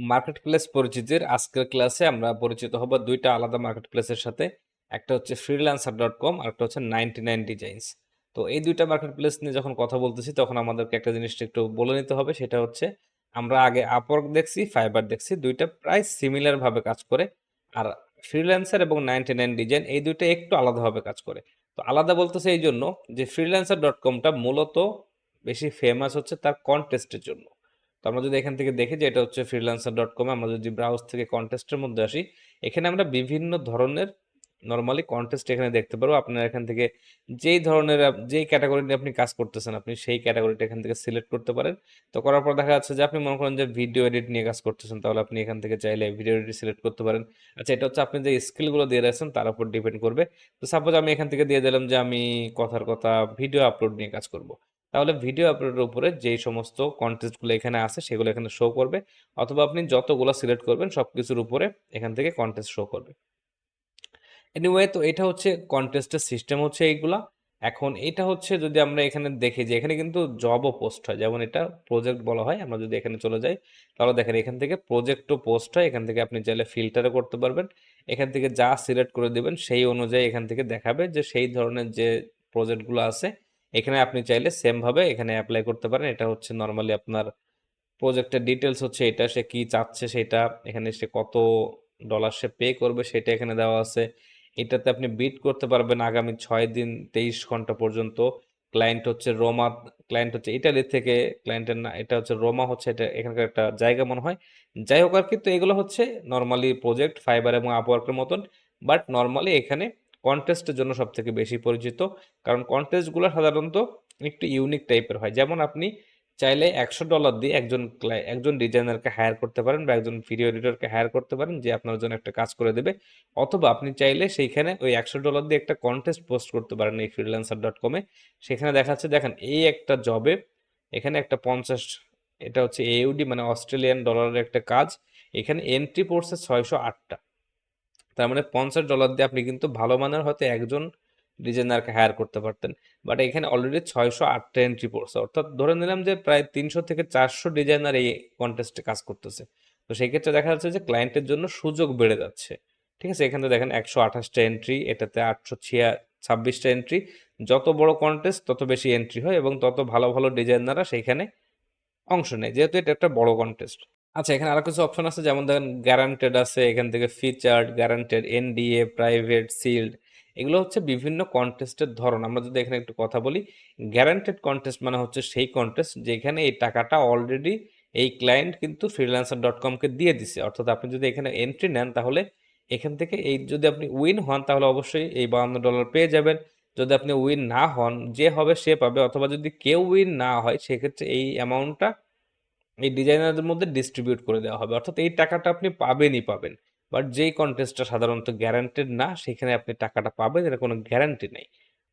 Market place পরিচিতির আজকের ক্লাসে আমরা পরিচিত হব দুইটা আলাদা মার্কেট প্লেসের সাথে। একটা হচ্ছে ফ্রিল্যান্সার ডট কম আর একটা হচ্ছে নাইনটি নাইন ডিজাইনস তো এই দুইটা মার্কেট প্লেস নিয়ে যখন কথা বলতেছি, তখন আমাদেরকে একটা জিনিসটা একটু বলে নিতে হবে, সেটা হচ্ছে আমরা আগে আপওয়ার্ক দেখছি ফাইবার দেখছি, দুইটা প্রায় সিমিলারভাবে কাজ করে। আর ফ্রিল্যান্সার এবং নাইনটি নাইন ডিজাইন এই দুইটা একটু আলাদাভাবে কাজ করে। তো আলাদা বলতেছে এই জন্য যে ফ্রিল্যান্সার ডট কমটা মূলত বেশি ফেমাস হচ্ছে তার কন্টেস্টের জন্য। তো আমরা যদি এখান থেকে দেখি যে এটা হচ্ছে ফ্রিল্যান্সার ডট কমে আমরা যদি ব্রাউজ থেকে কন্টেস্টের মধ্যে আসি, এখানে আমরা বিভিন্ন ধরনের নর্মালি কন্টেস্ট এখানে দেখতে পারব। আপনার এখান থেকে যেই ধরনের যেই ক্যাটাগরি নিয়ে আপনি কাজ করতেছেন, আপনি সেই ক্যাটাগরিটা এখান থেকে সিলেক্ট করতে পারেন। তো করার পর দেখা যাচ্ছে যে আপনি মনে করেন যে ভিডিও এডিট নিয়ে কাজ করতেছেন, তাহলে আপনি এখান থেকে চাইলে ভিডিও এডিট সিলেক্ট করতে পারেন। আচ্ছা এটা হচ্ছে আপনি যে স্কিলগুলো দিয়ে রাখছেন তার উপর ডিপেন্ড করবে। তো সাপোজ আমি এখান থেকে দিয়ে দিলাম যে আমি কথার কথা ভিডিও আপলোড নিয়ে কাজ করব। তাহলে ভিডিও আপলোডের উপরে যেই সমস্ত কন্টেস্টগুলো এখানে আছে, সেগুলো এখানে শো করবে। অথবা আপনি যতগুলো সিলেক্ট করবেন সব কিছুর উপরে এখান থেকে কন্টেস্ট শো করবে। এনিওয়ে তো এটা হচ্ছে কন্টেস্টের সিস্টেম হচ্ছে এইগুলা। এখন এটা হচ্ছে যদি আমরা এখানে দেখি যে এখানে কিন্তু জবও পোস্ট হয়। যেমন এটা প্রজেক্ট বলা হয়, আমরা যদি এখানে চলে যাই, তাহলে দেখেন এখান থেকে প্রজেক্টও পোস্ট হয়। এখান থেকে আপনি চাইলে ফিল্টারও করতে পারবেন। এখান থেকে যা সিলেক্ট করে দিবেন, সেই অনুযায়ী এখান থেকে দেখাবে যে সেই ধরনের যে প্রজেক্টগুলো আছে এখানে আপনি চাইলে সেম ভাবে এখানে অ্যাপ্লাই করতে পারেন। এটা হচ্ছে নর্মালি আপনার প্রজেক্টের ডিটেলস হচ্ছে এটা, সে কি চাচ্ছে সেটা, এখানে সে কত ডলার সে পে করবে সেটা এখানে দেওয়া আছে। এটাতে আপনি বিট করতে পারবেন আগামী ছয় দিন, তেইশ ঘণ্টা পর্যন্ত। ক্লায়েন্ট হচ্ছে রোমা ক্লায়েন্ট হচ্ছে ইটালি থেকে ক্লায়েন্টের না, এটা হচ্ছে রোমা হচ্ছে, এটা এখানকার একটা জায়গা মনে হয়। যাই হোক আর কি, তো এগুলো হচ্ছে নর্মালি প্রজেক্ট ফাইবার এবং আপওয়ার্কের মতন। বাট নর্মালি এখানে কন্টেস্টের জন্য সব থেকে বেশি পরিচিত, কারণ কন্টেস্টগুলো সাধারণত একটু ইউনিক টাইপের হয়। যেমন আপনি চাইলে একশো ডলার দিয়ে একজন একজন ডিজাইনারকে হায়ার করতে পারেন বা একজন ভিডিও এডিটরকে হায়ার করতে পারেন যে আপনার জন্য একটা কাজ করে দেবে। অথবা আপনি চাইলে সেইখানে ওই একশো ডলার দিয়ে একটা কন্টেস্ট পোস্ট করতে পারেন এই ফ্রিল্যান্সার ডট কমে সেখানে দেখাচ্ছে, দেখেন এই একটা জবে এখানে একটা পঞ্চাশ, এটা হচ্ছে এউডি মানে অস্ট্রেলিয়ান ডলারের একটা কাজ। এখানে এন্ট্রি পড়ছে ছয়শো আটটা। তার মানে পঞ্চাশ ডলার দিয়ে আপনি কিন্তু ভালো মানের হয়তো একজন ডিজাইনারকে হায়ার করতে পারতেন। বাট এখানে অলরেডি ছয়শো আটটা এন্ট্রি পড়ছে। অর্থাৎ ধরে নিলাম যে প্রায় তিনশো থেকে চারশো ডিজাইনার এই কন্টেস্টে কাজ করতেছে। তো সেই ক্ষেত্রে দেখা যাচ্ছে যে ক্লায়েন্টের জন্য সুযোগ বেড়ে যাচ্ছে। ঠিক আছে? এখানে দেখেন একশো আঠাশটা এন্ট্রি এটাতে আটশো ছিয়া ছাব্বিশটা এন্ট্রি যত বড় কন্টেস্ট তত বেশি এন্ট্রি হয় এবং তত ভালো ভালো ডিজাইনাররা সেইখানে অংশ নেয়। যেহেতু এটা একটা বড় কন্টেস্ট আচ্ছা এখানে আরও কিছু অপশন আছে, যেমন দেখেন গ্যারান্টেড আছে, এখান থেকে featured guaranteed NDA private sealed এগুলো হচ্ছে বিভিন্ন কন্টেস্টের ধরন। আমরা যদি এখানে একটু কথা বলি গ্যারান্টেড কন্টেস্ট মানে হচ্ছে সেই কন্টেস্ট যেখানে এই টাকাটা অলরেডি এই ক্লায়েন্ট কিন্তু ফ্রিল্যান্সার ডট কমকে দিয়ে দিছে। অর্থাৎ আপনি যদি এখানে এন্ট্রি নেন, তাহলে এখান থেকে এই যদি আপনি উইন হন, তাহলে অবশ্যই এই বাউন্ন ডলার পেয়ে যাবেন। যদি আপনি উইন না হন, যে হবে সে পাবে, অথবা যদি কেউ উইন না হয়, সেক্ষেত্রে এই অ্যামাউন্টটা এই ডিজাইনারদের মধ্যে ডিস্ট্রিবিউট করে দেওয়া হবে। অর্থাৎ এই টাকাটা আপনি পাবেনই পাবেন। বাট যেই কন্টেস্টটা সাধারণত গ্যারান্টেড না, সেখানে আপনি টাকাটা পাবেন, এর কোনো গ্যারান্টি নেই।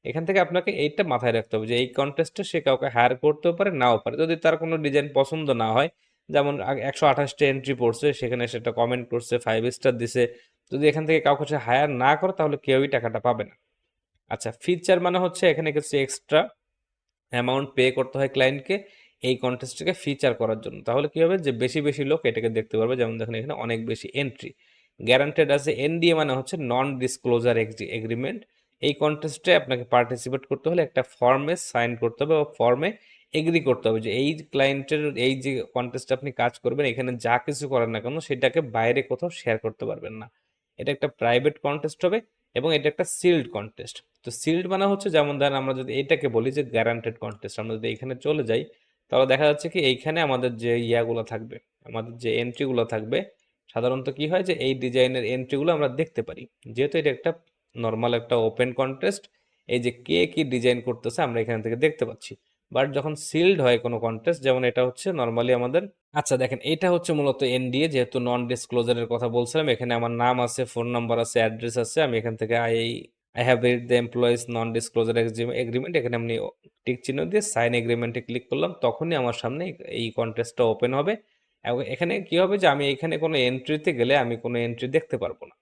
এখান থেকে আপনাকে এইটা মাথায় রাখতে হবে যে, এই কন্টেস্টে সে কাউকে হায়ার করতেও পারে, নাও পারে। যদি তার কোনো ডিজাইন পছন্দ না হয়, যেমন একশো আঠাশটা এন্ট্রি পড়ছে, সেখানে সেটা কমেন্ট করছে ফাইভ স্টার দিছে, যদি এখান থেকে কাউকে সে হায়ার না করে, তাহলে কেউই টাকাটা পাবে না। আচ্ছা ফিচার মানে হচ্ছে এখানে কিছু এক্সট্রা অ্যামাউন্ট পে করতে হয় ক্লায়েন্টকে এই কন্টেস্টটাকে ফিচার করার জন্য। তাহলে কি হবে? যে বেশি বেশি লোক এটাকে দেখতে পারবে। যেমন দেখেন এখানে অনেক বেশি এন্ট্রি গ্যারান্টেড আছে এনডিএ মানে হচ্ছে নন ডিসক্লোজার এগ্রিমেন্ট এই কন্টেস্টে আপনাকে পার্টিসিপেট করতে হলে একটা ফর্মে সাইন করতে হবে। বা ফর্মে এগ্রি করতে হবে যে এই ক্লায়েন্টের এই যে কন্টেস্টে আপনি কাজ করবেন, এখানে যা কিছু করেন না কেন সেটাকে বাইরে কোথাও শেয়ার করতে পারবেন না। এটা একটা প্রাইভেট কন্টেস্ট হবে এবং এটা একটা সিল্ড কন্টেস্ট তো সিল্ড মানে হচ্ছে, যেমন ধরেন আমরা যদি এটাকে বলি যে গ্যারান্টেড কন্টেস্ট আমরা যদি এখানে চলে যাই তাহলে দেখা যাচ্ছে কি এইখানে আমাদের যে ইয়াগুলো থাকবে, আমাদের যে এন্ট্রিগুলো থাকবে, সাধারণত কি হয় যে এই ডিজাইনের এন্ট্রিগুলো আমরা দেখতে পারি। যেহেতু এটা একটা নর্মাল একটা ওপেন কন্টেস্ট এই যে কে কি ডিজাইন করতেছে আমরা এখান থেকে দেখতে পাচ্ছি। বাট যখন সিল্ড হয় কোনো কন্টেস্ট যেমন এটা হচ্ছে নর্মালি আমাদের আচ্ছা দেখেন, এটা হচ্ছে মূলত এনডিএ যেহেতু নন ডিসক্লোজারের কথা বলছিলাম, এখানে আমার নাম আছে ফোন নাম্বার আছে অ্যাড্রেস আছে, আমি এখান থেকে I I have read the employees non disclosure agreement এখানে আমি টিক চিহ্ন দিয়ে সাইন এগ্রিমেন্টে ক্লিক করলাম, তখনই আমার সামনে এই কন্টেস্টটা ওপেন হবে। এবং এখানে কি হবে যে আমি এখানে কোনো এন্ট্রিতে গেলে আমি কোনো এন্ট্রি দেখতে পারব না।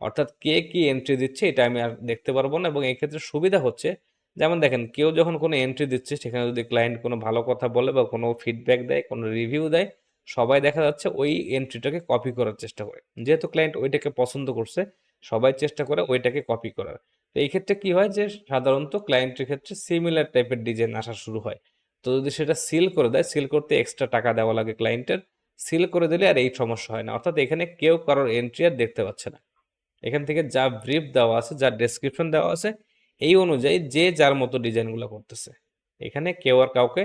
অর্থাৎ কে কি এন্ট্রি দিচ্ছে এটা আমি আর দেখতে পারব না। এবং এই ক্ষেত্রে সুবিধা হচ্ছে, যেমন দেখেন কেউ যখন কোনো এন্ট্রি দিচ্ছে, সেখানে যদি ক্লায়েন্ট কোনো ভালো কথা বলে বা কোনো ফিডব্যাক দেয়, কোনো রিভিউ দেয়, সবাই দেখা যাচ্ছে ওই এন্ট্রিটাকে কপি করার চেষ্টা করে। যেহেতু ক্লায়েন্ট ওইটাকে পছন্দ করছে, সবাই চেষ্টা করে ওইটাকে কপি করার। তো এই ক্ষেত্রে কি হয় যে, সাধারণত ক্লায়েন্টের ক্ষেত্রে সিমিলার টাইপের ডিজাইন আসা শুরু হয়। তো যদি সেটা সিল করে দেয় সিল করতে এক্সট্রা টাকা দেওয়া লাগে ক্লায়েন্টের সিল করে দিলে আর এই সমস্যা হয় না। অর্থাৎ এখানে কেউ কারোর এন্ট্রি আর দেখতে পাচ্ছে না। এখান থেকে যা ব্রিফ দেওয়া আছে, যা ডেসক্রিপশন দেওয়া আছে, এই অনুযায়ী যে যার মতো ডিজাইনগুলো করতেছে। এখানে কেউ আর কাউকে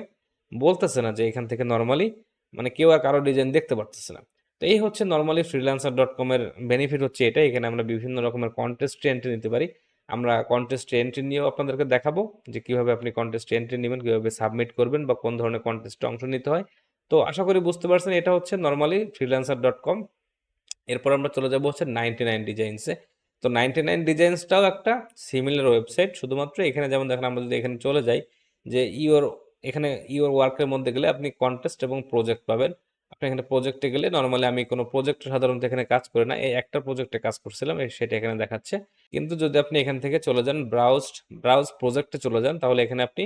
বলতেছে না যে এখান থেকে নর্মালি মানে কেউ আর কারও ডিজাইন দেখতে পারতেছে না। তো এই হচ্ছে নর্মালি ফ্রিল্যান্সার ডট কমের বেনিফিট হচ্ছে এটা এখানে আমরা বিভিন্ন রকমের কন্টেস্ট এন্ট্রি নিতে পারি। আমরা কন্টেস্ট এন্ট্রি নিয়েও আপনাদেরকে দেখাবো যে কীভাবে আপনি কন্টেস্ট এন্ট্রি নেবেন, কীভাবে সাবমিট করবেন বা কোন ধরনের কন্টেস্টে অংশ নিতে হয়। তো আশা করি বুঝতে পারছেন, এটা হচ্ছে নর্মালি ফ্রিল্যান্সার ডট কম এরপর আমরা চলে যাব হচ্ছে নাইনটি নাইন ডিজাইনসে তো নাইনটি নাইন ডিজাইনসটাও একটা সিমিলার ওয়েবসাইট শুধুমাত্র এখানে যেমন দেখেন আমরা যদি এখানে চলে যাই যে ইওর এখানে ইওর ওয়ার্কের মধ্যে গেলে আপনি কন্টেস্ট এবং প্রজেক্ট পাবেন। আপনি এখানে প্রজেক্টে গেলে নর্মালি আমি কোনো প্রজেক্ট সাধারণত এখানে কাজ করি না। এই একটা প্রজেক্টে কাজ করছিলাম সেটা এখানে দেখাচ্ছে। কিন্তু যদি আপনি এখান থেকে চলে যান ব্রাউজ ব্রাউজ প্রজেক্টে চলে যান, তাহলে এখানে আপনি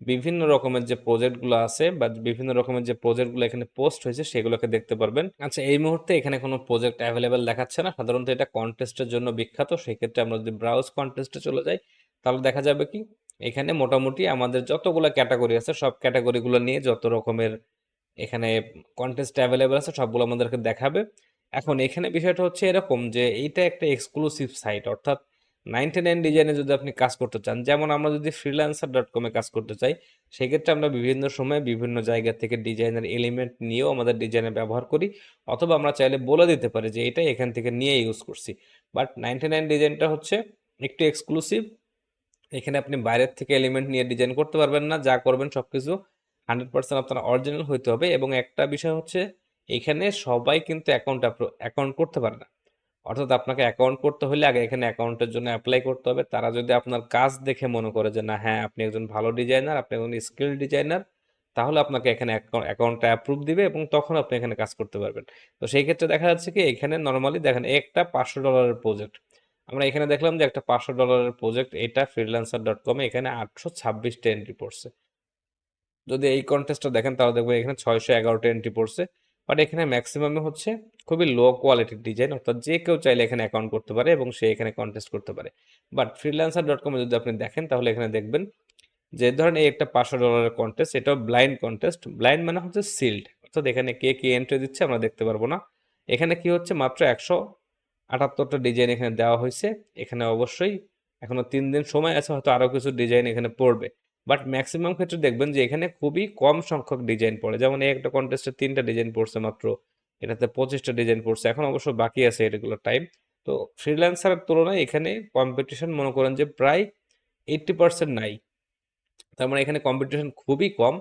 বিভিন্ন রকমের যে প্রজেক্টগুলো আছে বা বিভিন্ন রকমের যে প্রজেক্টগুলো এখানে পোস্ট হয়েছে, সেগুলোকে দেখতে পারবেন। আচ্ছা এই মুহূর্তে এখানে কোনো প্রজেক্ট অ্যাভেলেবেল দেখাচ্ছে না। সাধারণত এটা কন্টেস্টের জন্য বিখ্যাত। সেক্ষেত্রে আমরা যদি ব্রাউজ কন্টেস্টে চলে যাই, তাহলে দেখা যাবে কি, এখানে মোটামুটি আমাদের যতগুলো ক্যাটাগরি আছে, সব ক্যাটাগরিগুলো নিয়ে যত রকমের এখানে কন্টেস্ট অ্যাভেলেবেল আছে, সবগুলো আমাদেরকে দেখাবে। এখন এখানে বিষয়টা হচ্ছে এরকম যে এইটা একটা এক্সক্লুসিভ সাইট অর্থাৎ নাইনটি নাইন ডিজাইনে যদি আপনি কাজ করতে চান, যেমন আমরা যদি ফ্রিল্যান্সার ডট কমে কাজ করতে চাই, সেক্ষেত্রে আমরা বিভিন্ন সময়ে বিভিন্ন জায়গা থেকে ডিজাইনের এলিমেন্ট নিয়েও আমাদের ডিজাইনে ব্যবহার করি, অথবা আমরা চাইলে বলে দিতে পারি যে এটা এখান থেকে নিয়ে ইউজ করছি। বাট নাইনটি নাইন ডিজাইনটা হচ্ছে একটু এক্সক্লুসিভ এখানে আপনি বাইরের থেকে এলিমেন্ট নিয়ে ডিজাইন করতে পারবেন না, যা করবেন সব কিছু হান্ড্রেড পার্সেন্ট আপনার অরিজিনাল হইতে হবে এবং একটা বিষয় হচ্ছে এখানে সবাই কিন্তু অ্যাকাউন্ট অ্যাকাউন্ট করতে পারে না। অর্থাৎ আপনাকে অ্যাকাউন্ট করতে হলে আগে এখানে অ্যাকাউন্টের জন্য অ্যাপ্লাই করতে হবে। তারা যদি আপনার কাজ দেখে মনে করে যে, না হ্যাঁ আপনি একজন ভালো ডিজাইনার আপনি একজন স্কিল ডিজাইনার তাহলে আপনাকে এখানে অ্যাকাউন্টটা অ্যাপ্রুভ দিবে এবং তখন আপনি এখানে কাজ করতে পারবেন। তো সেই ক্ষেত্রে দেখা যাচ্ছে কি, এখানে নর্মালি দেখেন, একটা পাঁচশো ডলারের প্রজেক্ট আমরা এখানে দেখলাম যে একটা পাঁচশো ডলারের প্রজেক্ট এটা ফ্রিল্যান্সার ডট কমে এখানে আটশো ছাব্বিশটা এন্ট্রি পড়ছে। যদি এই কন্টেস্টটা দেখেন, তাহলে দেখবেন এখানে ছয়শো এগারোটা এন্ট্রি পড়ছে। বাট এখানে ম্যাক্সিমামে হচ্ছে খুবই লো কোয়ালিটির ডিজাইন অর্থাৎ যে কেউ চাইলে এখানে অ্যাকাউন্ট করতে পারে এবং সে এখানে কন্টেস্ট করতে পারে। বাট ফ্রিল্যান্সার ডট কমে যদি আপনি দেখেন, তাহলে এখানে দেখবেন যে ধরেন এই একটা পাঁচশো ডলারের কন্টেস্ট এটাও ব্লাইন্ড কন্টেস্ট ব্লাইন্ড মানে হচ্ছে সিল্ড অর্থাৎ এখানে কে কে এন্ট্রি দিচ্ছে আমরা দেখতে পারব না। এখানে কি হচ্ছে, মাত্র একশো আটাত্তরটা ডিজাইন এখানে দেওয়া হয়েছে। এখানে অবশ্যই এখনও তিন দিন সময় আছে, হয়তো আরও কিছু ডিজাইন এখানে পড়বে। বাট ম্যাক্সিমাম ক্ষেত্রে দেখবেন যে এখানে খুবই কম সংখ্যক ডিজাইন পড়ে। যেমন এই একটা কন্টেস্টে তিনটা ডিজাইন পড়ছে মাত্র, এটাতে পঁচিশটা ডিজাইন পড়ছে। এখন অবশ্য বাকি আছে এগুলো টাইম তো ফ্রিল্যান্সারের তুলনায় এখানে কম্পিটিশন মনে করেন যে প্রায় এইটটি পার্সেন্ট নাই। তার মানে এখানে কম্পিটিশন খুবই কম।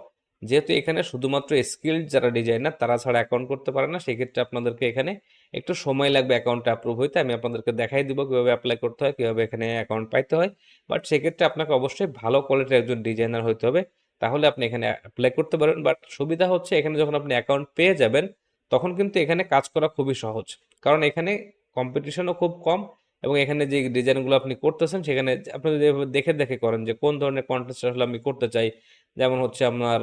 যেহেতু এখানে শুধুমাত্র স্কিল্ড যারা ডিজাইনার তারা ছাড়া অ্যাকাউন্ট করতে পারে না, সেক্ষেত্রে আপনাদেরকে এখানে একটু সময় লাগবে অ্যাকাউন্টটা অ্যাপ্রুভ হইতে। আমি আপনাদেরকে দেখাই দিব কীভাবে অ্যাপ্লাই করতে হয়, কীভাবে এখানে অ্যাকাউন্ট পাইতে হয়। বাট সেক্ষেত্রে আপনাকে অবশ্যই ভালো কোয়ালিটির একজন ডিজাইনার হইতে হবে। তাহলে আপনি এখানে অ্যাপ্লাই করতে পারবেন বাট সুবিধা হচ্ছে এখানে যখন আপনি অ্যাকাউন্ট পেয়ে যাবেন, তখন কিন্তু এখানে কাজ করা খুবই সহজ। কারণ এখানে কম্পিটিশনও খুব কম এবং এখানে যে ডিজাইনগুলো আপনি করতেছেন, সেখানে আপনি দেখে দেখে করেন যে কোন ধরনের কন্টেস্ট আসলে আমি করতে চাই যেমন হচ্ছে আপনার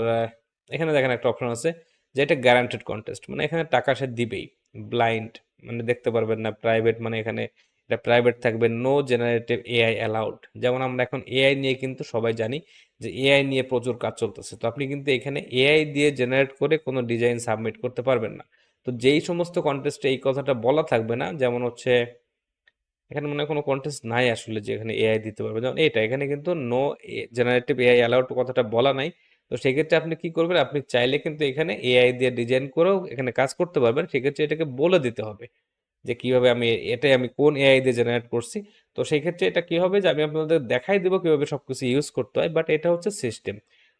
এখানে দেখেন একটা অপশন আছে যে এটা গ্যারান্টেড কন্টেস্ট মানে এখানে টাকা সে দিবেই ব্লাইন্ড মানে দেখতে পারবেন না প্রাইভেট মানে এখানে এটা প্রাইভেট থাকবে নো জেনারেটিভ এআই অ্যালাউড যেমন আমরা এখন এআই নিয়ে কিন্তু সবাই জানি যে এআই নিয়ে প্রচুর কাজ চলতেছে, তো আপনি কিন্তু এখানে এআই দিয়ে জেনারেট করে কোনো ডিজাইন সাবমিট করতে পারবেন না। তো যেই সমস্ত কন্টেস্টে এই কথাটা বলা থাকবে না, যেমন হচ্ছে এখানে মনে হয় কোনো কন্টেস্ট নাই আসলে যে এখানে এআই দিতে পারবে। যেমন এটা, এখানে কিন্তু নো জেনারেটিভ এআই অ্যালাউড কথাটা বলা নাই। তো সেক্ষেত্রে আপনি কি করবেন? আপনি চাইলে কিন্তু এখানে এআই দিয়ে ডিজাইন করেও এখানে কাজ করতে পারবেন। সেক্ষেত্রে এটাকে বলে দিতে হবে যে কীভাবে আমি এটাই আমি কোন এআই দিয়ে জেনারেট করছি। তো সেই ক্ষেত্রে এটা কি হবে? যে আমি আপনাদের দেখাই দেবো কীভাবে সবকিছু ইউজ করতে হয়। বাট এটা হচ্ছে সিস্টেম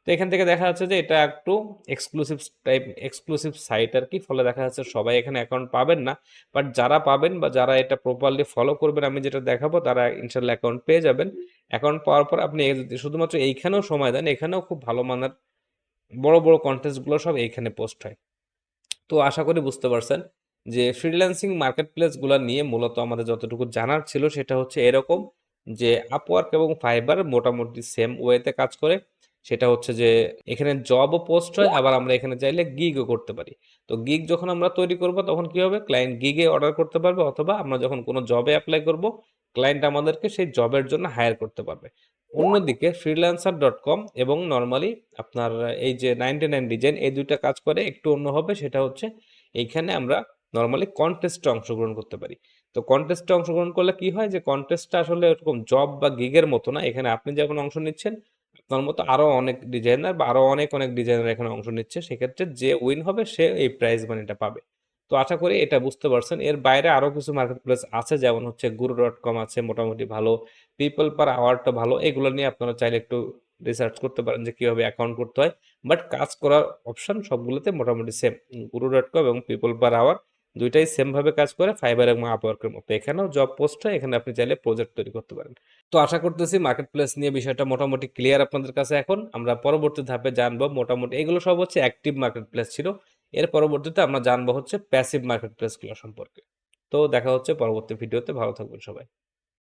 তো এখান থেকে দেখা যাচ্ছে যে এটা একটু এক্সক্লুসিভ টাইপ এক্সক্লুসিভ সাইট আর কি। ফলে দেখা যাচ্ছে সবাই এখানে অ্যাকাউন্ট পাবেন না। বাট যারা পাবেন বা যারা এটা প্রপারলি ফলো করবেন, আমি যেটা দেখাবো, তারা ইনশাল্লাহ অ্যাকাউন্ট পেয়ে যাবেন। অ্যাকাউন্ট পাওয়ার পর আপনি শুধুমাত্র এইখানেও সময় দেন, এখানেও খুব ভালো মানের বড় বড় কন্টেস্টগুলো সব এইখানে পোস্ট হয়। তো আশা করি বুঝতে পারছেন যে ফ্রিল্যান্সিং মার্কেট প্লেসগুলো নিয়ে মূলত আমাদের যতটুকু জানার ছিল, সেটা হচ্ছে এরকম যে আপওয়ার্ক এবং ফাইবার মোটামুটি সেম ওয়েতে কাজ করে। সেটা হচ্ছে যে এখানে জবও পোস্ট হয়, আবার আমরা এখানে চাইলে গিগও করতে পারি। তো গিগ যখন আমরা তৈরি করব, তখন কি হবে? ক্লায়েন্ট গিগে অর্ডার করতে পারবে, অথবা আমরা যখন কোনো জবে অ্যাপ্লাই করব ক্লায়েন্ট আমাদেরকে সেই জবের জন্য হায়ার করতে পারবে। অন্যদিকে ফ্রিল্যান্সার ডট কম এবং নর্মালি আপনার এই যে নাইনটি নাইন ডিজাইন এই দুইটা কাজ করে একটু অন্য হবে, সেটা হচ্ছে এইখানে আমরা নর্মালি কন্টেস্টে অংশগ্রহণ করতে পারি। তো কন্টেস্টে অংশগ্রহণ করলে কি হয়? যে কন্টেস্টটা আসলে এরকম জব বা গিগের মতো না। এখানে আপনি যেমন অংশ নিচ্ছেন আপনার মতো আরও অনেক ডিজাইনার বা আরও অনেক অনেক ডিজাইনার এখানে অংশ নিচ্ছে। সেক্ষেত্রে যে উইন হবে, সে এই প্রাইজ মানিটা পাবে। তো আশা করি এটা বুঝতে পারছেন। এর বাইরে আরও কিছু মার্কেট প্লেস আছে, যেমন হচ্ছে গুরু ডট কম আছে, মোটামুটি ভালো। পিপল পার আওয়ারটা ভালো। এগুলো নিয়ে আপনারা চাইলে একটু রিসার্চ করতে পারেন যে কীভাবে অ্যাকাউন্ট করতে হয়। বাট কাজ করার অপশন সবগুলোতে মোটামুটি সেম গুরু ডট কম এবং পিপল পার আওয়ার দুইটাই সেম ভাবে কাজ করে ফাইবার এবং আপওয়ার্কের মতো এখানেও জব পোস্ট হয়, এখানে আপনি চাইলে প্রজেক্ট তৈরি করতে পারেন। তো আশা করতেছি মার্কেট প্লেস নিয়ে বিষয়টা মোটামুটি ক্লিয়ার আপনাদের কাছে এখন। আমরা পরবর্তী ধাপে জানব মোটামুটি এগুলো সব হচ্ছে অ্যাক্টিভ মার্কেট প্লেস ছিল। এর পরবর্তীতে আমরা জানব হচ্ছে প্যাসিভ মার্কেট প্লেসগুলো সম্পর্কে। তো দেখা হচ্ছে পরবর্তী ভিডিওতে ভালো থাকবেন সবাই।